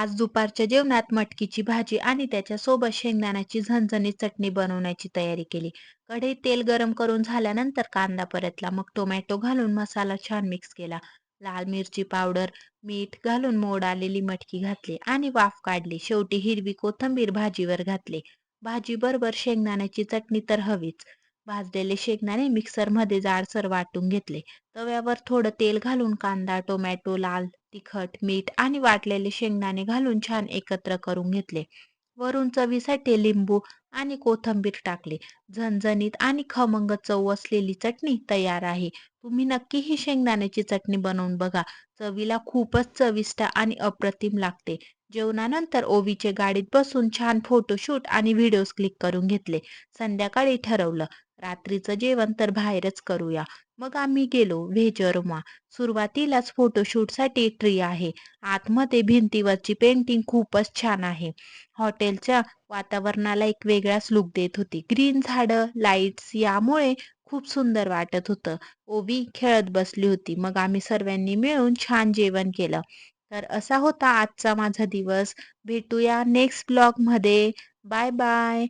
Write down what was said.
आज दुपारच्या जेवणात मटकीची भाजी आणि त्याच्यासोबत शेंगदाण्याची झणझणीत चटणी बनवण्याची तयारी केली. कढईत तेल गरम करून झाल्यानंतर कांदा परतला. मग टोमॅटो घालून मसाला छान मिक्स केला. लाल मिरची पावडर, मीठ घालून मोड आलेली मटकी घातली आणि वाफ काढली. शेवटी हिरवी कोथिंबीर भाजीवर घातली. भाजी बरोबर शेंगदाण्याची चटणी तर हवीच. भाजलेले शेंगदाणे मिक्सरमध्ये जाडसर वाटून घेतले. तव्यावर थोडं तेल घालून कांदा, टोमॅटो, लाल तिखट, मीठ आणि वाटलेले शेंगदाणे घालून छान एकत्र करून घेतले. वरून चवीसाठी लिंबू आणि कोथिंबीर टाकले. झणझणीत आणि खमंग चव असलेली चटणी तयार आहे. तुम्ही नक्की ही शेंगदाण्याची चटणी बनवून बघा. चवीला खूपच चविष्ट आणि अप्रतिम लागते. जेवणानंतर ओवीचे गाडीत बसून छान फोटोशूट आणि व्हिडिओज क्लिक करून घेतले. संध्याकाळी ठरवलं रात्रीचं जेवण तर बाहेरच करूया. मग आम्ही गेलो व्हेजरमा सुरुवातीलाच फोटोशूटसाठी ट्री आहे. आतमध्ये भिंतीवरची पेंटिंग खूपच छान आहे. हॉटेलच्या वातावरणाला एक वेगळाच लुक देत होती. ग्रीन झाडं, लाईट्स यामुळे खूप सुंदर वाटत होतं. ओवी खेळत बसली होती. मग आम्ही सर्वांनी मिळून छान जेवण केलं. तर असा होता आजचा माझा दिवस. भेटूया नेक्स्ट ब्लॉगमध्ये. Bye bye.